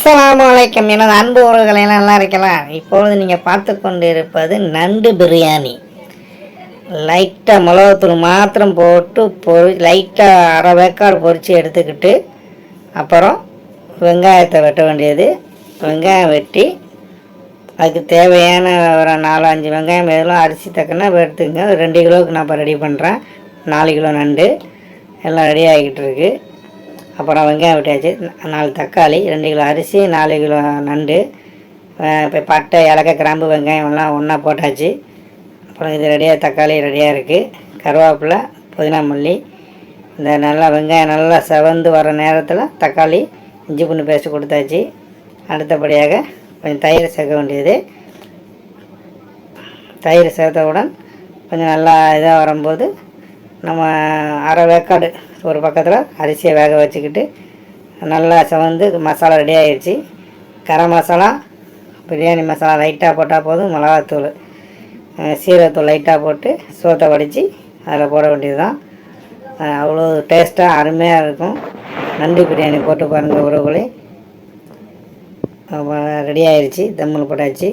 அஸ்லாம் வலைக்கம் எனது அன்பு உறவுகளெல்லாம் நல்லா இருக்கலாம். இப்பொழுது நீங்கள் பார்த்து கொண்டு இருப்பது நண்டு பிரியாணி. லைட்டாக மிளகாத்தூள் மாத்திரம் போட்டு பொரி லைட்டாக அரை வேக்காடு பொரித்து எடுத்துக்கிட்டு அப்புறம் வெங்காயத்தை வெட்ட வேண்டியது. வெங்காயம் வெட்டி அதுக்கு தேவையான ஒரு நாலு அஞ்சு வெங்காயம் எதுவும் அரிசி தக்கனா எடுத்துங்க ரெண்டு கிலோவுக்கு நான் இப்போ ரெடி பண்ணுறேன் நாலு கிலோ நண்டு. எல்லாம் ரெடி ஆகிக்கிட்டு இருக்குது அப்புறம் வெங்காயம் விட்டாச்சு நாலு தக்காளி ரெண்டு கிலோ அரிசி நாலு கிலோ நண்டு இப்போ பட்டை இலக்க கிராம்பு வெங்காயம் எல்லாம் ஒன்றா போட்டாச்சு. அப்புறம் இது ரெடியாக தக்காளி ரெடியாக இருக்குது கருவேப்பிலை புதினா மல்லி இந்த நல்லா வெங்காயம் நல்லா செவந்து வர நேரத்தில் தக்காளி இஞ்சி பூண்டு பேஸ்ட் கொடுத்தாச்சு. அடுத்தபடியாக கொஞ்சம் தயிர் சேர்க்க வேண்டியது. தயிர் சேர்த்தவுடன் கொஞ்சம் நல்லா இதாக வரும்போது நம்ம அரை வேக்காடு ஒரு பக்கத்தில் அரிசியை வேக வச்சுக்கிட்டு நல்லா சவந்து மசாலா ரெடி ஆகிடுச்சி கரம் மசாலா பிரியாணி மசாலா லைட்டாக போட்டால் போதும் மிளகாத்தூள் சீரகத்தூள் லைட்டாக போட்டு சோத்தை வடித்து அதில் போட வேண்டியது தான் அவ்வளோ டேஸ்ட்டாக அருமையாக இருக்கும். நண்டு பிரியாணி போட்டு பாருங்கள் உறவுகளே. ரெடி ஆயிடுச்சு தம்மில் போட்டாச்சு.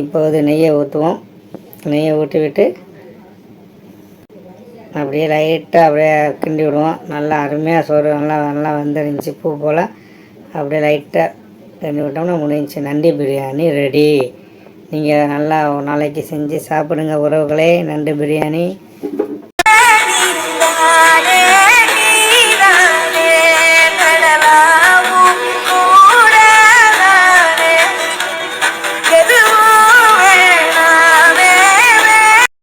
இப்போது நெய்யை ஊற்றுவோம் நெய்யை ஊற்றி விட்டு அப்படியே லைட்டாக அப்படியே கிண்டி விடுவோம். நல்லா அருமையாக சோறு நல்லா நல்லா வந்துருந்துச்சு பூ போல். அப்படியே லைட்டாக கிண்டி விட்டோம்னா முடிஞ்சுச்சு. நண்டு பிரியாணி ரெடி. நீங்கள் நல்லா ஒரு நாளைக்கு செஞ்சு சாப்பிடுங்க உறவுகளே. நண்டு பிரியாணி.